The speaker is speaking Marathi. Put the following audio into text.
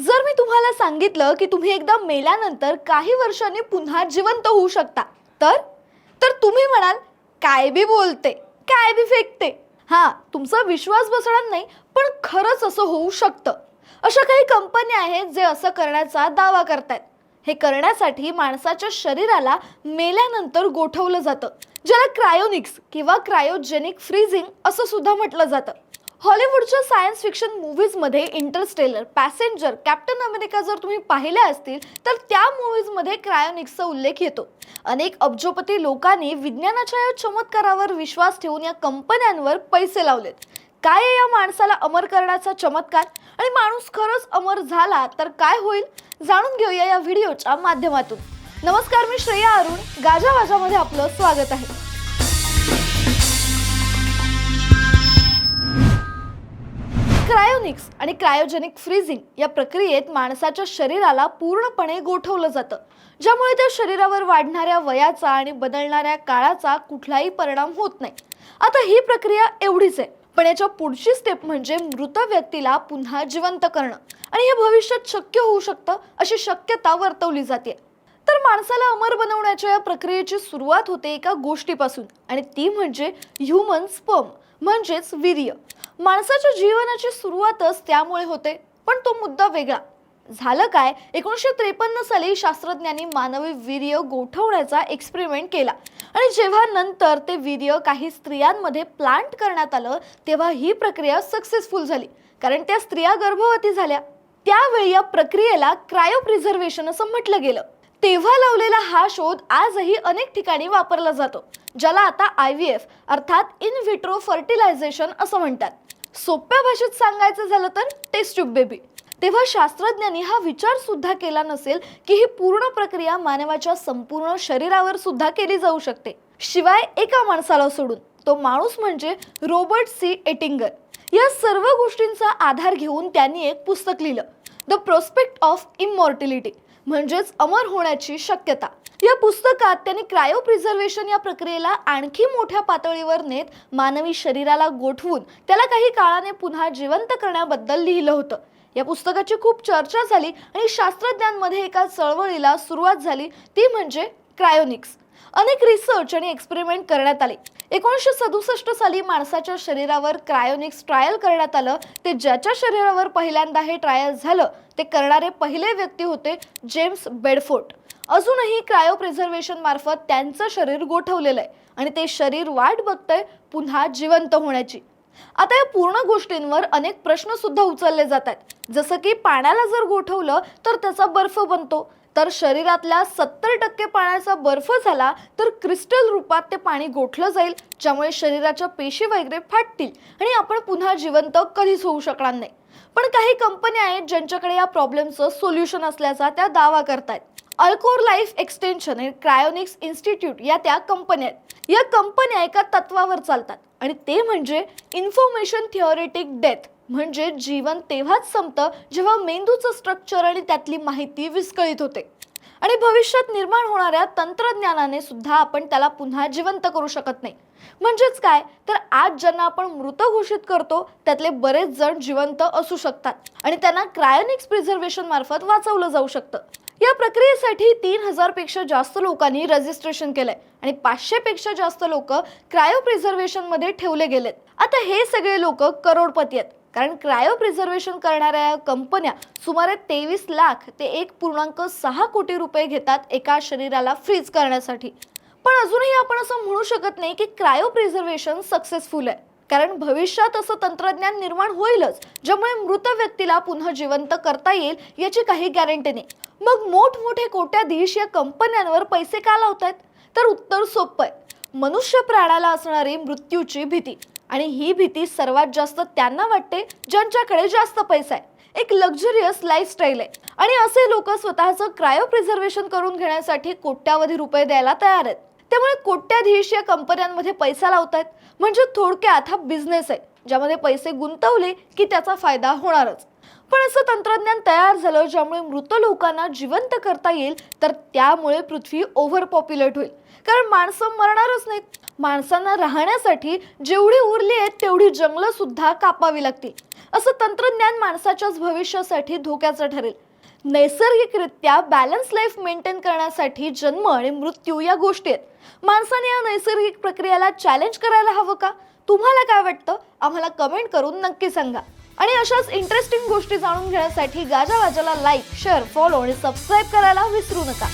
जर मी तुम्हाला सांगितलं की तुम्ही एकदा मेल्यानंतर काही वर्षांनी पुन्हा जिवंत होऊ शकता तर? तर तुम्ही म्हणाल काय बी बोलते काय बी फेकते. हां तुमचा विश्वास बसणार नाही पण खरंच असं होऊ शकतं. अशा काही कंपन्या आहेत जे असं करण्याचा दावा करतात हे करण्यासाठी माणसाच्या शरीराला मेल्यानंतर गोठवलं जातं ज्याला क्रायोनिक्स किंवा क्रायोजेनिक फ्रीझिंग असं सुद्धा म्हटलं जातं. हॉलिवूडच्या सायन्स फिक्शन मूव्हीजमध्ये इंटरस्टेलर पॅसेंजर कॅप्टन अमेरिका जर तुम्ही पाहिल्या असतील तर त्या मूव्हीजमध्ये क्रायोनिक्सचा उल्लेख येतो. अनेक अब्जोपती लोकांनी विज्ञानाच्या या चमत्कारावर विश्वास ठेवून या कंपन्यांवर पैसे लावलेत. काय आहे या माणसाला अमर करण्याचा चमत्कार? आणि माणूस खरंच अमर झाला तर काय होईल? जाणून घेऊया या व्हिडिओच्या माध्यमातून. नमस्कार मी श्रेया अरुण. गाजा वाजामध्ये आपलं स्वागत आहे. क्रायोनिक्स आणि क्रायोजेनिक फ्रीझिंग या प्रक्रियेत माणसाच्या शरीराला पूर्णपणे गोठवलं जातं. ज्यामुळे त्या शरीरावर वाढणाऱ्या वयाचा आणि बदलणाऱ्या काळाचा कुठलाही परिणाम होत नाही. आता ही प्रक्रिया एवढीच आहे. पण याच्या पुढची स्टेप म्हणजे मृत व्यक्तीला पुन्हा जिवंत करणं. आणि हे भविष्यात शक्य होऊ शकतं अशी शक्यता वर्तवली जाते. तर माणसाला अमर बनवण्याच्या या प्रक्रियेची सुरुवात होते एका गोष्टीपासून. आणि ती म्हणजे ह्युमन स्पर्म म्हणजेच वीर्य. माणसाच्या जीवनाची सुरुवातच त्यामुळे होते पण तो मुद्दा वेगळा. झालं काय? एकोणीसशे त्रेपन्न साली शास्त्रज्ञांनी मानवी वीर्य गोठवण्याचा एक्सपेरिमेंट केला. आणि जेव्हा नंतर ते वीर्य काही स्त्रियांमध्ये प्लांट करण्यात आलं तेव्हा ही प्रक्रिया सक्सेसफुल झाली. कारण त्या स्त्रिया गर्भवती झाल्या. त्यावेळी या प्रक्रियेला क्रायोप्रिझर्वेशन असं म्हटलं गेलं. तेव्हा लावलेला हा शोध आजही अनेक ठिकाणी वापरला जातो ज्याला आता आय व्ही एफ अर्थात इन व्हिट्रो फर्टिलायझेशन असं म्हणतात. सोप्या भाषेत सांगायचं झालं तर टेस्ट ट्यूब बेबी तेव्हा शास्त्रज्ञांनी हा विचार सुद्धा केला नसेल की ही पूर्ण प्रक्रिया मानवाच्या संपूर्ण शरीरावर सुद्धा केली जाऊ शकते. शिवाय एका माणसाला सोडून तो माणूस म्हणजे रॉबर्ट सी एटिंगर. या सर्व गोष्टींचा आधार घेऊन त्यांनी एक पुस्तक लिहिलं द प्रोस्पेक्ट ऑफ इमॉर्टिलिटी म्हणजेच अमर होण्याची शक्यता. या पुस्तकात त्यांनी क्रायोप्रिझर्वेशन या प्रक्रियेला आणखी मोठ्या पातळीवर नेत मानवी शरीराला गोठवून त्याला काही काळाने पुन्हा जिवंत करण्याबद्दल लिहिलं होतं. या पुस्तकाची खूप चर्चा झाली आणि शास्त्रज्ञांमध्ये एका चळवळीला सुरुवात झाली. ती म्हणजे क्रायोनिक्स अनेक रिसर्च आणि एक्सपेरिमेंट करण्यात आले. एकोणीसशे सदुसष्ट साली माणसाच्या शरीरावर क्रायोनिक्स ट्रायल करण्यात आलं. ते ज्याच्या शरीरावर पहिल्यांदा हे ट्रायल झालं ते करणारे पहिले व्यक्ती होते जेम्स बेडफोर्ट. अजूनही क्रायोप्रिझर्वेशन मार्फत त्यांचं शरीर गोठवलेलं आहे आणि ते शरीर वाट बघतंय पुन्हा जिवंत होण्याची. आता या पूर्ण गोष्टींवर अनेक प्रश्न सुद्धा उचलले जातात जसं की पाण्याला जर गोठवलं तर त्याचा बर्फ बनतो. तर शरीरातल्या सत्तर टक्के पाण्याचा बर्फ झाला तर क्रिस्टल रूपात ते पाणी गोठलं जाईल ज्यामुळे शरीराच्या पेशी वगैरे फाटतील आणि आपण पुन्हा जिवंत कधीच होऊ शकणार नाही. पण काही कंपन्या आहेत ज्यांच्याकडे या प्रॉब्लेमचं सोल्युशन असल्याचा त्या दावा करतायत. अल्कोर लाईफ एक्सटेन्शन आणि क्रायोनिक्स इन्स्टिट्यूट या त्या कंपन्या आहेत. या कंपन्या एका तत्वावर चालतात. आणि ते म्हणजे इन्फॉर्मेशन थिओरेटिक डेथ म्हणजे जीवन तेव्हाच संपतं जेव्हा मेंदूचं स्ट्रक्चर आणि त्यातली माहिती विस्कळीत होते. आणि भविष्यात निर्माण होणाऱ्या तंत्रज्ञानाने सुद्धा आपण त्याला पुन्हा जिवंत करू शकत नाही. म्हणजेच काय? तर आज ज्यांना आपण मृत घोषित करतो त्यातले बरेच जण जिवंत असू शकतात. आणि त्यांना क्रायोनिक्स प्रिझर्वेशन मार्फत वाचवलं जाऊ शकतं. या प्रक्रियेसाठी तीन हजारपेक्षा जास्त लोकांनी रजिस्ट्रेशन केलंय. आणि पाचशे पेक्षा जास्त लोक क्रायो प्रिझर्वेशनमध्ये ठेवले गेलेत. आता हे सगळे लोक करोडपती आहेत. कारण क्रायो प्रिझर्वेशन करणाऱ्या या कंपन्या सुमारे तेवीस लाख ते एक पूर्णांक सहा कोटी रुपये घेतात एका शरीराला फ्रीज करण्यासाठी. पण अजूनही आपण असं म्हणू शकत नाही की क्रायो प्रिझर्वेशन सक्सेसफुल आहे. कारण भविष्यात असं तंत्रज्ञान निर्माण होईलच ज्यामुळे मृत व्यक्तीला पुन्हा जिवंत करता येईल याची काही गॅरंटी नाही. मग मोठमोठे कोट्याधीश या कंपन्यांवर पैसे का लावतायत? तर उत्तर सोपं आहे. मनुष्य प्राण्याला असणारी मृत्यूची भीती. आणि ही भीती सर्वात जास्त त्यांना वाटते ज्यांच्याकडे जास्त पैसा आहे. एक लक्झरियस लाईफस्टाईल आहे. आणि असे लोक स्वतःचं क्रायो प्रिझर्वेशन करून घेण्यासाठी कोट्यावधी रुपये द्यायला तयार आहेत. त्यामुळे कोट्याधीश या कंपन्यांमध्ये पैसा लावतायत. म्हणजे थोडक्यात हा बिझनेस आहे ज्यामध्ये पैसे गुंतवले की त्याचा फायदा होणारच. पण असं तंत्रज्ञान तयार झालं ज्यामुळे मृत लोकांना जिवंत करता येईल तर त्यामुळे पृथ्वी ओव्हर पॉप्युलेट होईल. कारण माणसं मरणारच नाहीत. माणसांना राहण्यासाठी जेवढी उरली आहेत तेवढी जंगलं सुद्धा कापावी लागतील. असं तंत्रज्ञान माणसाच्याच भविष्यासाठी धोक्याचं ठरेल. नैसर्गिकरित्या बॅलन्स लाईफ मेंटेन करण्यासाठी जन्म आणि मृत्यू या गोष्टी आहेत. माणसाने या नैसर्गिक प्रक्रियेला चॅलेंज करायला हवं का? तुम्हाला काय वाटतं? आम्हाला कमेंट करून नक्की सांगा. आणि अशाच इंटरेस्टिंग गोष्टी जाणून घेण्यासाठी गाजावाजाला लाईक शेअर फॉलो आणि सबस्क्राईब करायला विसरू नका.